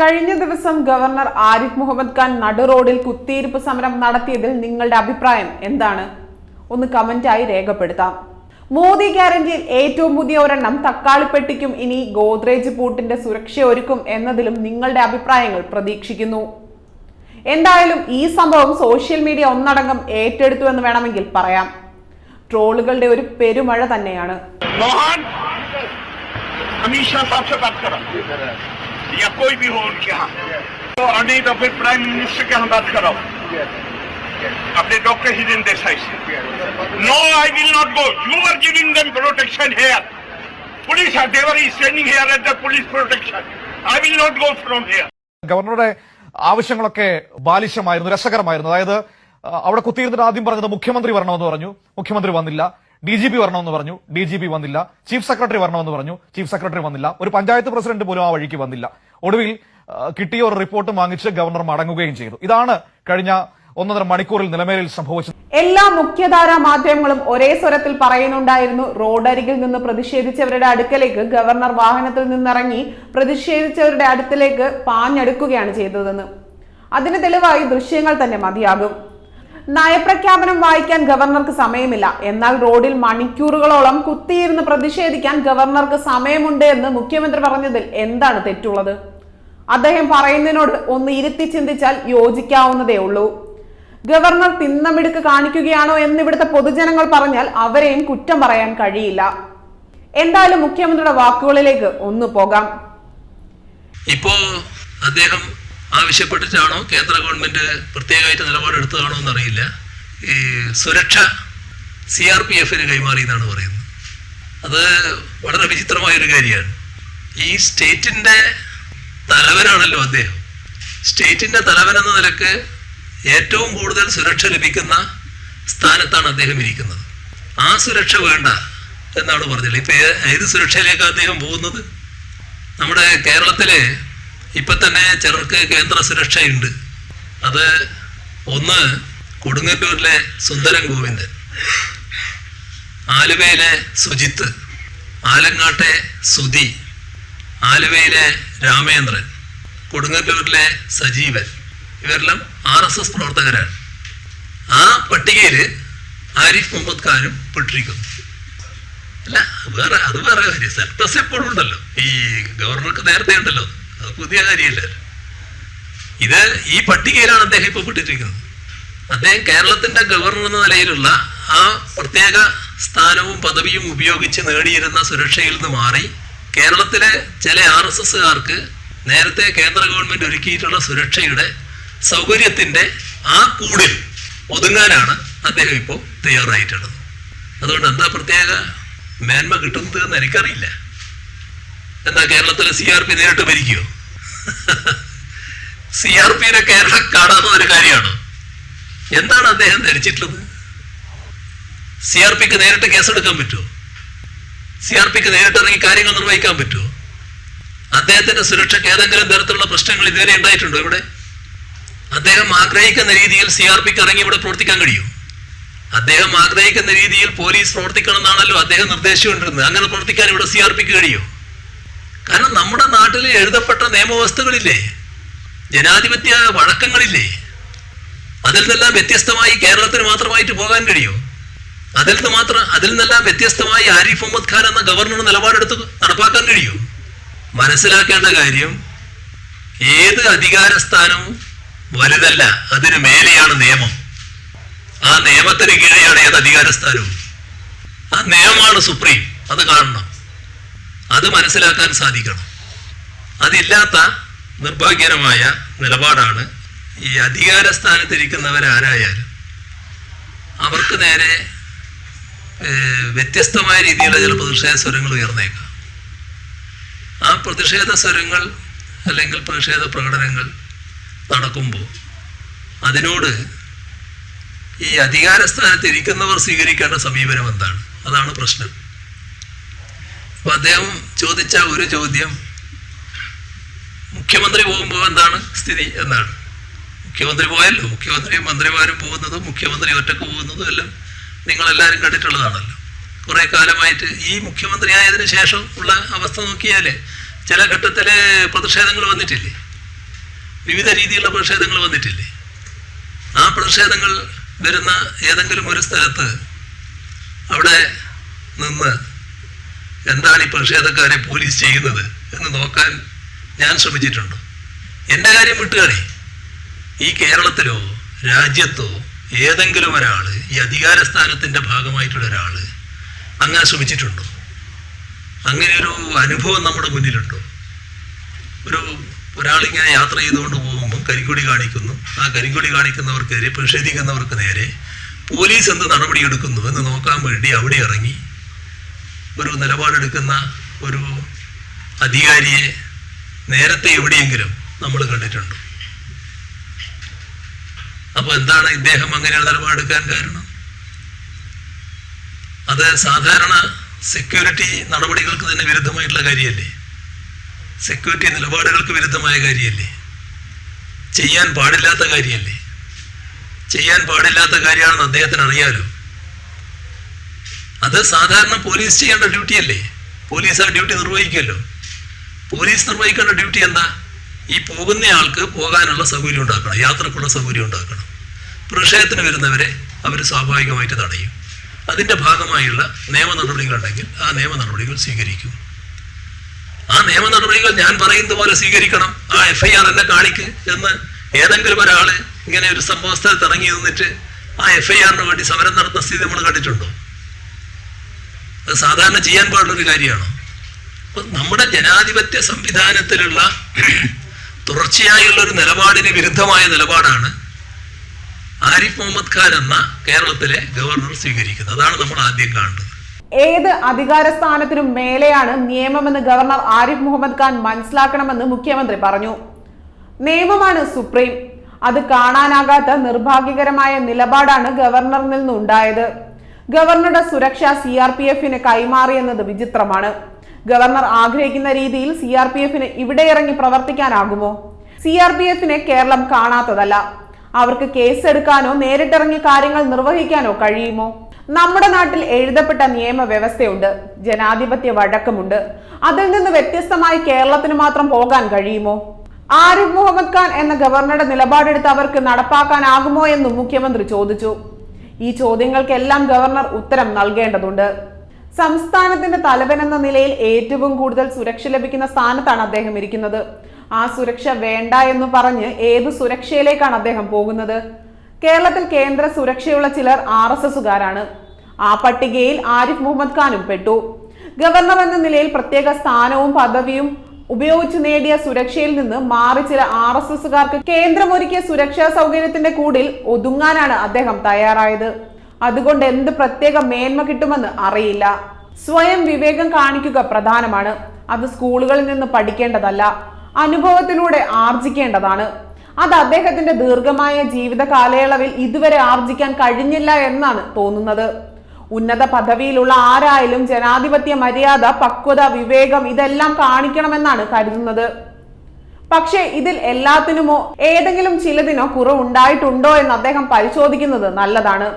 കഴിഞ്ഞ ദിവസം ഗവർണർ ആരിഫ് മുഹമ്മദ് ഖാൻ നടു റോഡിൽ കുത്തിയിരിപ്പ് സമരം നടത്തിയതിൽ നിങ്ങളുടെ അഭിപ്രായം എന്താണ്? ഒന്ന് കമന്റായി രേഖപ്പെടുത്താം. മോദി ഗ്യാരണ്ടിയിൽ ഏറ്റവും പുതിയ ഒരെണ്ണം തക്കാളിപ്പെട്ടിക്കും ഇനി ഗോദ്രേജ് പൂട്ടിന്റെ സുരക്ഷ ഒരുക്കും എന്നതിലും നിങ്ങളുടെ അഭിപ്രായങ്ങൾ പ്രതീക്ഷിക്കുന്നു. എന്തായാലും ഈ സംഭവം സോഷ്യൽ മീഡിയ ഒന്നടങ്കം ഏറ്റെടുത്തു എന്ന് വേണമെങ്കിൽ പറയാം. ട്രോളുകളുടെ ഒരു പെരുമഴ തന്നെയാണ്. मोहन अमित शाह साहब से बात करो या कोई भी हो उनके यहाँ तो नहीं तो फिर प्राइम मिनिस्टर के यहाँ बात करो अपने डॉक्टर हिरेन देसाई से no I will not go you are giving them protection here police there is standing here at the police protection I will not go from here ഗവർണറുടെ ആവശ്യങ്ങളൊക്കെ ബാലിശമായിരുന്നു രസകരമായിരുന്നു അതായത് ആ, അവിടെ കുത്തിയിരുന്നിട്ട് ആദ്യം പറഞ്ഞത് മുഖ്യമന്ത്രി വരണമെന്ന് പറഞ്ഞു മുഖ്യമന്ത്രി വന്നില്ല ഡി ജി പി വരണമെന്ന് പറഞ്ഞു ഡി ജി പി വന്നില്ല. ചീഫ് സെക്രട്ടറി വരണമെന്ന് പറഞ്ഞു ചീഫ് സെക്രട്ടറി വന്നില്ല. ഒരു പഞ്ചായത്ത് പ്രസിഡന്റ് പോലും ആ വഴിക്ക് വന്നില്ല. ഒടുവിൽ കിട്ടിയ ഒരു റിപ്പോർട്ട് വാങ്ങിച്ച് ഗവർണർ മടങ്ങുകയും ചെയ്തു. ഇതാണ് കഴിഞ്ഞ ഒന്നര മണിക്കൂറിൽ നിലമേലിൽ സംഭവിച്ചത് എല്ലാ മുഖ്യധാരാ മാധ്യമങ്ങളും ഒരേ സ്വരത്തിൽ പറയുന്നുണ്ടായിരുന്നു റോഡരികിൽ നിന്ന് പ്രതിഷേധിച്ചവരുടെ അടുക്കലേക്ക് ഗവർണർ വാഹനത്തിൽ നിന്നിറങ്ങി പ്രതിഷേധിച്ചവരുടെ അടുത്തിലേക്ക് പാഞ്ഞെടുക്കുകയാണ് ചെയ്തതെന്ന്. അതിന് തെളിവായി ദൃശ്യങ്ങൾ തന്നെ മതിയാകും. നയപ്രഖ്യാപനം വായിക്കാൻ ഗവർണർക്ക് സമയമില്ല. എന്നാൽ റോഡിൽ മണിക്കൂറുകളോളം കുത്തിയിരുന്ന് പ്രതിഷേധിക്കാൻ ഗവർണർക്ക് സമയമുണ്ട് എന്ന് മുഖ്യമന്ത്രി പറഞ്ഞതിൽ എന്താണ് തെറ്റുള്ളത്? അദ്ദേഹം പറയുന്നതിനോട് ഒന്ന് ഇരുത്തി ചിന്തിച്ചാൽ യോജിക്കാവുന്നതേ ഉള്ളൂ. ഗവർണർ തിന്നമിടുക്ക് കാണിക്കുകയാണോ എന്ന് ഇവിടുത്തെ പൊതുജനങ്ങൾ പറഞ്ഞാൽ അവരെയും കുറ്റം പറയാൻ കഴിയില്ല. എന്തായാലും മുഖ്യമന്ത്രിയുടെ വാക്കുകളിലേക്ക് ഒന്ന് പോകാം. ഇപ്പോ അദ്ദേഹം ആവശ്യപ്പെട്ടിട്ടാണോ കേന്ദ്ര ഗവൺമെന്റ് പ്രത്യേകമായിട്ട് നിലപാടെടുത്തതാണോ എന്നറിയില്ല. ഈ സുരക്ഷ സി ആർ പി എഫിന് കൈമാറി എന്നാണ് പറയുന്നത്. അത് വളരെ വിചിത്രമായ ഒരു കാര്യമാണ്. ഈ സ്റ്റേറ്റിന്റെ തലവനാണല്ലോ അദ്ദേഹം. സ്റ്റേറ്റിന്റെ തലവൻ എന്ന നിലയ്ക്ക് ഏറ്റവും കൂടുതൽ സുരക്ഷ ലഭിക്കുന്ന സ്ഥാനത്താണ് അദ്ദേഹം ഇരിക്കുന്നത്. ആ സുരക്ഷ വേണ്ട എന്നാണ് പറഞ്ഞത് ഇപ്പൊ ഏത് സുരക്ഷയിലേക്കാണ് അദ്ദേഹം പോകുന്നത്? നമ്മുടെ കേരളത്തിൽ ഇപ്പൊ തന്നെ ചിലർക്ക് കേന്ദ്ര സുരക്ഷയുണ്ട്. അത് ഒന്ന് കൊടുങ്ങല്ലൂരിലെ സുന്ദരൻ ഗോവിന്ദൻ ആലുവയിലെ സുജിത്ത് ആലങ്ങാട്ടെ സുധി ആലുവയിലെ രാമേന്ദ്രൻ കൊടുങ്ങല്ലൂരിലെ സജീവൻ. ഇവരെല്ലാം ആർ എസ് എസ് പ്രവർത്തകരാണ്. ആ പട്ടികയിൽ ആരിഫ് മുഹമ്മദ് ഖാനും പെട്ടിരിക്കുന്നു. അല്ല വേറെ അത് വേറെ കാര്യം. സെൽട്ടസ് എപ്പോഴും ഉണ്ടല്ലോ. ഈ ഗവർണർക്ക് നേരത്തെ ഉണ്ടല്ലോ പുതിയ കാര്യമില്ല. ഇത് ഈ പട്ടികയിലാണ് അദ്ദേഹം ഇപ്പൊ പെട്ടിട്ടിരിക്കുന്നത് അദ്ദേഹം കേരളത്തിന്റെ ഗവർണർ എന്ന നിലയിലുള്ള ആ പ്രത്യേക സ്ഥാനവും പദവിയും ഉപയോഗിച്ച് നേടിയിരുന്ന സുരക്ഷയിൽ നിന്ന് മാറി കേരളത്തിലെ ചില ആർ എസ് എസ്സുകാർക്ക് നേരത്തെ കേന്ദ്ര ഗവൺമെന്റ് ഒരുക്കിയിട്ടുള്ള സുരക്ഷയുടെ സൗകര്യത്തിന്റെ ആ കൂടിൽ ഒതുങ്ങാനാണ് അദ്ദേഹം ഇപ്പോൾ തയ്യാറായിട്ടുള്ളത്. അതുകൊണ്ട് എന്താ പ്രത്യേക മേന്മ കിട്ടുന്നത് എന്ന് എനിക്കറിയില്ല. എന്താ കേരളത്തിലെ സി ആർ പി നേരിട്ട് ഭരിക്കുമോ സി ആർ പിനെ കേരളം കാണാവുന്ന ഒരു കാര്യമാണ്. എന്താണ് അദ്ദേഹം ധരിച്ചിട്ടുള്ളത്? സി ആർ പിക്ക് നേരിട്ട് കേസെടുക്കാൻ പറ്റുമോ? സി ആർ പിക്ക് നേരിട്ട് ഇറങ്ങി കാര്യങ്ങൾ നിർവഹിക്കാൻ പറ്റുമോ? അദ്ദേഹത്തിന്റെ സുരക്ഷയ്ക്ക് ഏതെങ്കിലും തരത്തിലുള്ള പ്രശ്നങ്ങൾ ഇതുവരെ ഉണ്ടായിട്ടുണ്ടോ ഇവിടെ? അദ്ദേഹം ആഗ്രഹിക്കുന്ന രീതിയിൽ സി ആർ പിക്ക് ഇറങ്ങി ഇവിടെ പ്രവർത്തിക്കാൻ കഴിയും അദ്ദേഹം ആഗ്രഹിക്കുന്ന രീതിയിൽ പോലീസ് പ്രവർത്തിക്കണം എന്നാണല്ലോ അദ്ദേഹം നിർദ്ദേശിച്ചുകൊണ്ടിരുന്നത്. അങ്ങനെ പ്രവർത്തിക്കാൻ ഇവിടെ സി ആർ പിക്ക് കഴിയും കാരണം നമ്മുടെ നാട്ടിൽ എഴുതപ്പെട്ട നിയമവ്യവസ്ഥകളില്ലേ? ജനാധിപത്യ വഴക്കങ്ങളില്ലേ? അതിൽ നിന്നെല്ലാം വ്യത്യസ്തമായി കേരളത്തിന് മാത്രമായിട്ട് പോകാൻ കഴിയുമോ അതിൽ നിന്ന് മാത്രം അതിൽ നിന്നെല്ലാം വ്യത്യസ്തമായി ആരിഫ് മുഹമ്മദ് ഖാൻ എന്ന ഗവർണർ നിലപാടെടുത്ത് നടപ്പാക്കാൻ കഴിയുമോ മനസ്സിലാക്കേണ്ട കാര്യം ഏത് അധികാര സ്ഥാനവും വലുതല്ല അതിന് മേലെയാണ് നിയമം. ആ നിയമത്തിന് കീഴെയാണ് ഏത് അധികാര സ്ഥാനവും ആ നിയമമാണ് സുപ്രീം അത് കാണണം. അത് മനസ്സിലാക്കാൻ സാധിക്കണം. അതില്ലാത്ത നിർഭാഗ്യകരമായ നിലപാടാണ് ഈ അധികാര സ്ഥാനത്തിരിക്കുന്നവരാരായാലും അവർക്ക് നേരെ വ്യത്യസ്തമായ രീതിയിലുള്ള ചില പ്രതിഷേധ സ്വരങ്ങൾ ഉയർന്നേക്കാം. ആ പ്രതിഷേധ സ്വരങ്ങൾ അല്ലെങ്കിൽ പ്രതിഷേധ പ്രകടനങ്ങൾ നടക്കുമ്പോൾ അതിനോട് ഈ അധികാര സ്ഥാനത്ത് ഇരിക്കുന്നവർ സ്വീകരിക്കേണ്ട സമീപനം എന്താണ്? അതാണ് പ്രശ്നം. അപ്പൊ അദ്ദേഹം ചോദിച്ച ഒരു ചോദ്യം. മുഖ്യമന്ത്രി പോകുമ്പോൾ എന്താണ് സ്ഥിതി എന്നാണ്. മുഖ്യമന്ത്രി പോയല്ലോ. മുഖ്യമന്ത്രിയും മന്ത്രിമാരും പോകുന്നതും മുഖ്യമന്ത്രി ഒറ്റയ്ക്ക് പോകുന്നതും എല്ലാം നിങ്ങളെല്ലാവരും കണ്ടിട്ടുള്ളതാണല്ലോ. കുറെ കാലമായിട്ട് ഈ മുഖ്യമന്ത്രി ആയതിനു ശേഷം ഉള്ള അവസ്ഥ നോക്കിയാൽ ചില ഘട്ടത്തിൽ പ്രതിഷേധങ്ങൾ വന്നിട്ടില്ലേ? വിവിധ രീതിയിലുള്ള പ്രതിഷേധങ്ങൾ വന്നിട്ടില്ലേ? ആ പ്രതിഷേധങ്ങൾ വരുന്ന ഏതെങ്കിലും ഒരു സ്ഥലത്ത് അവിടെ നിന്ന് എന്താണ് ഈ പ്രതിഷേധക്കാരെ പോലീസ് ചെയ്യുന്നത് എന്ന് നോക്കാൻ ഞാൻ ശ്രമിച്ചിട്ടുണ്ട്. എന്റെ കാര്യം വിട്ടുകളി. ഈ കേരളത്തിലോ രാജ്യത്തോ ഏതെങ്കിലും ഒരാൾ ഈ അധികാര സ്ഥാനത്തിന്റെ ഭാഗമായിട്ടുള്ള ഒരാൾ അങ്ങനെ ശ്രമിച്ചിട്ടുണ്ടോ? അങ്ങനെ ഒരു അനുഭവം നമ്മുടെ മുന്നിലുണ്ടോ? ഒരു ഒരാളിങ്ങനെ യാത്ര ചെയ്തുകൊണ്ട് പോകുമ്പോൾ കരിക്കൊടി കാണിക്കുന്നു. ആ കരിക്കൊടി കാണിക്കുന്നവർക്കെതിരെ പ്രതിഷേധിക്കുന്നവർക്ക് നേരെ പോലീസ് എന്ത് നടപടിയെടുക്കുന്നു എന്ന് നോക്കാൻ വേണ്ടി അവിടെ ഇറങ്ങി ഒരു നിലപാടെടുക്കുന്ന ഒരു അധികാരിയെ നേരത്തെ എവിടെയെങ്കിലും നമ്മൾ കണ്ടിട്ടുണ്ട്. അപ്പൊ എന്താണ് ഇദ്ദേഹം അങ്ങനെയുള്ള നിലപാടെടുക്കാൻ കാരണം? അത് സാധാരണ സെക്യൂരിറ്റി നടപടികൾക്ക് തന്നെ വിരുദ്ധമായിട്ടുള്ള കാര്യമല്ലേ? സെക്യൂരിറ്റി നിലപാടുകൾക്ക് വിരുദ്ധമായ കാര്യമല്ലേ? ചെയ്യാൻ പാടില്ലാത്ത കാര്യമല്ലേ? ചെയ്യാൻ പാടില്ലാത്ത കാര്യമാണെന്ന് അദ്ദേഹത്തിന് അറിയാലോ? അത് സാധാരണ പോലീസ് ചെയ്യേണ്ട ഡ്യൂട്ടി അല്ലേ? പോലീസ് ആ ഡ്യൂട്ടി നിർവഹിക്കുമല്ലോ. പോലീസ് നിർവഹിക്കേണ്ട ഡ്യൂട്ടി എന്താ? ഈ പോകുന്നയാൾക്ക് പോകാനുള്ള സൗകര്യം ഉണ്ടാക്കണം യാത്രക്കുള്ള സൗകര്യം ഉണ്ടാക്കണം. പ്രതിഷേധത്തിന് വരുന്നവരെ അവർ സ്വാഭാവികമായിട്ട് തടയും. അതിന്റെ ഭാഗമായുള്ള നിയമ നടപടികളുണ്ടെങ്കിൽ ആ നിയമ നടപടികൾ സ്വീകരിക്കും. ആ നിയമ നടപടികൾ ഞാൻ പറയുന്നത് പോലെ സ്വീകരിക്കണം. ആ എഫ് ഐ ആർ എന്നെ കാണിക്ക് എന്ന് ഏതെങ്കിലും ഒരാൾ ഇങ്ങനെ ഒരു സംഭവ സ്ഥലത്ത് ഇറങ്ങി നിന്നിട്ട് ആ എഫ് ഐ ആറിന് വേണ്ടി സമരം നടത്തുന്ന സ്ഥിതി നമ്മൾ കണ്ടിട്ടുണ്ടോ? അത് സാധാരണ ചെയ്യാൻ പാടുള്ളൊരു കാര്യമാണോ? നമ്മുടെ ജനാധിപത്യ സംവിധാനത്തിലുള്ള തുടർച്ചയായുള്ള ഒരു നിലപാടിന് വിരുദ്ധമായ നിലപാടാണ് ആരിഫ് മുഹമ്മദ് ഖാൻ എന്ന കേരളത്തിലെ ഗവർണർ സ്വീകരിക്കുന്നത്. അതാണ് നമ്മൾ ആദ്യം കാണുന്നത്. ഏത് അധികാര സ്ഥാനത്തിനും മേലെയാണ് നിയമമെന്ന് ഗവർണർ ആരിഫ് മുഹമ്മദ് ഖാൻ മനസ്സിലാക്കണമെന്ന് മുഖ്യമന്ത്രി പറഞ്ഞു. നിയമമാണ് സുപ്രീം. അത് കാണാനാകാത്ത നിർഭാഗ്യകരമായ നിലപാടാണ് ഗവർണറിൽ നിന്നുണ്ടായത്. ഗവർണറുടെ സുരക്ഷ സി ആർ പി എഫിന് കൈമാറിയെന്നത് വിചിത്രമാണ്. ഗവർണർ ആഗ്രഹിക്കുന്ന രീതിയിൽ സി ആർ പി എഫിന് ഇവിടെ ഇറങ്ങി പ്രവർത്തിക്കാനാകുമോ? സി ആർ പി എഫിനെ കേരളം കാണാത്തതല്ല. അവർക്ക് കേസെടുക്കാനോ നേരിട്ടിറങ്ങി കാര്യങ്ങൾ നിർവഹിക്കാനോ കഴിയുമോ? നമ്മുടെ നാട്ടിൽ എഴുതപ്പെട്ട നിയമവ്യവസ്ഥയുണ്ട്. ജനാധിപത്യ വഴക്കമുണ്ട്. അതിൽ നിന്ന് വ്യത്യസ്തമായി കേരളത്തിന് മാത്രം പോകാൻ കഴിയുമോ? ആരിഫ് മുഹമ്മദ് ഖാൻ എന്ന ഗവർണറുടെ നിലപാടെടുത്ത് അവർക്ക് നടപ്പാക്കാനാകുമോ എന്നും മുഖ്യമന്ത്രി ചോദിച്ചു. ഈ ചോദ്യങ്ങൾക്കെല്ലാം ഗവർണർ ഉത്തരം നൽകേണ്ടതുണ്ട്. സംസ്ഥാനത്തിന്റെ തലവൻ എന്ന നിലയിൽ ഏറ്റവും കൂടുതൽ സുരക്ഷ ലഭിക്കുന്ന സ്ഥാനത്താണ് അദ്ദേഹം ഇരിക്കുന്നത്. ആ സുരക്ഷ വേണ്ട എന്ന് പറഞ്ഞ് ഏത് സുരക്ഷയിലേക്കാണ് അദ്ദേഹം പോകുന്നത്? കേരളത്തിൽ കേന്ദ്ര സുരക്ഷയുള്ള ചിലർ ആർ എസ് എസുകാരാണ് ആ പട്ടികയിൽ ആരിഫ് മുഹമ്മദ് ഖാനും പെട്ടു. ഗവർണർ എന്ന നിലയിൽ പ്രത്യേക സ്ഥാനവും പദവിയും ഉപയോഗിച്ച് നേടിയ സുരക്ഷയിൽ നിന്ന് മാറി ചില ആർ എസ് എസുകാർക്ക് കേന്ദ്രമൊരുക്കിയ സുരക്ഷാ സൗകര്യത്തിന്റെ കൂടിൽ ഒതുങ്ങാനാണ് അദ്ദേഹം തയ്യാറായത്. അതുകൊണ്ട് എന്ത് പ്രത്യേക മേന്മ കിട്ടുമെന്ന് അറിയില്ല. സ്വയം വിവേകം കാണിക്കുക പ്രധാനമാണ്. അത് സ്കൂളുകളിൽ നിന്ന് പഠിക്കേണ്ടതല്ല. അനുഭവത്തിലൂടെ ആർജിക്കേണ്ടതാണ്. അത് അദ്ദേഹത്തിന്റെ ദീർഘമായ ജീവിത കാലയളവിൽ ഇതുവരെ ആർജിക്കാൻ കഴിഞ്ഞില്ല എന്നാണ് തോന്നുന്നത്. ഉന്നത പദവിയിലുള്ള ആരായാലും ജനാധിപത്യ മര്യാദ പക്വത വിവേകം ഇതെല്ലാം കാണിക്കണമെന്നാണ് കരുതുന്നത്. പക്ഷേ ഇതിൽ എല്ലാത്തിനുമോ ഏതെങ്കിലും ചിലതിനോ കുറവുണ്ടായിട്ടുണ്ടോ എന്ന് അദ്ദേഹം പരിശോധിക്കുന്നത് നല്ലതാണ്.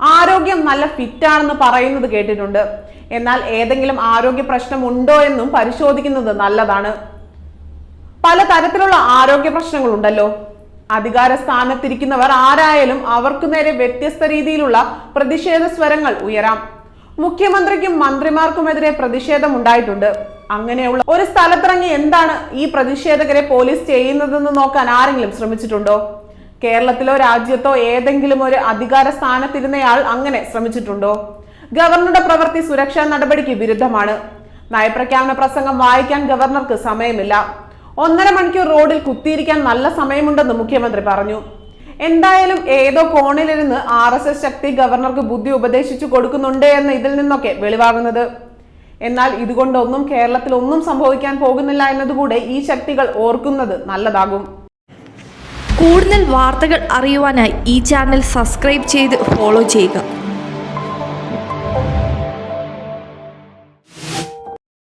ആരോഗ്യം നല്ല ഫിറ്റാണെന്ന് പറയുന്നത് കേട്ടിട്ടുണ്ട്. എന്നാൽ ഏതെങ്കിലും ആരോഗ്യ പ്രശ്നം ഉണ്ടോ എന്നും പരിശോധിക്കുന്നത് നല്ലതാണ്. പല തരത്തിലുള്ള ആരോഗ്യ പ്രശ്നങ്ങളുണ്ടല്ലോ. അധികാര സ്ഥാനത്തിരിക്കുന്നവർ ആരായാലും അവർക്കു നേരെ വ്യത്യസ്ത രീതിയിലുള്ള പ്രതിഷേധ സ്വരങ്ങൾ ഉയരാം. മുഖ്യമന്ത്രിക്കും മന്ത്രിമാർക്കുമെതിരെ പ്രതിഷേധം ഉണ്ടായിട്ടുണ്ട് അങ്ങനെയുള്ള ഒരു സ്ഥലത്തിറങ്ങി എന്താണ് ഈ പ്രതിഷേധകരെ പോലീസ് ചെയ്യുന്നതെന്ന് നോക്കാൻ ആരെങ്കിലും ശ്രമിച്ചിട്ടുണ്ടോ? കേരളത്തിലോ രാജ്യത്തോ ഏതെങ്കിലും ഒരു അധികാര സ്ഥാനത്തിരുന്നയാൾ അങ്ങനെ ശ്രമിച്ചിട്ടുണ്ടോ? ഗവർണറുടെ പ്രവൃത്തി സുരക്ഷാ നടപടിക്ക് വിരുദ്ധമാണ്. നയപ്രഖ്യാപന പ്രസംഗം വായിക്കാൻ ഗവർണർക്ക് സമയമില്ല. ഒന്നര മണിക്കൂർ റോഡിൽ കുത്തിയിരിക്കാൻ നല്ല സമയമുണ്ടെന്ന് മുഖ്യമന്ത്രി പറഞ്ഞു. എന്തായാലും ഏതോ കോണിലിരുന്ന് ആർ എസ് എസ് ശക്തി ഗവർണർക്ക് ബുദ്ധി ഉപദേശിച്ചു കൊടുക്കുന്നുണ്ട് എന്ന് ഇതിൽ നിന്നൊക്കെ വെളിവാകുന്നത്. എന്നാൽ ഇതുകൊണ്ടൊന്നും കേരളത്തിൽ ഒന്നും സംഭവിക്കാൻ പോകുന്നില്ല എന്നതുകൂടെ ഈ ശക്തികൾ ഓർക്കുന്നത് നല്ലതാകും. കൂടുതൽ വാർത്തകൾ അറിയുവാനായി ഈ ചാനൽ സബ്സ്ക്രൈബ് ചെയ്ത് ഫോളോ ചെയ്യുക.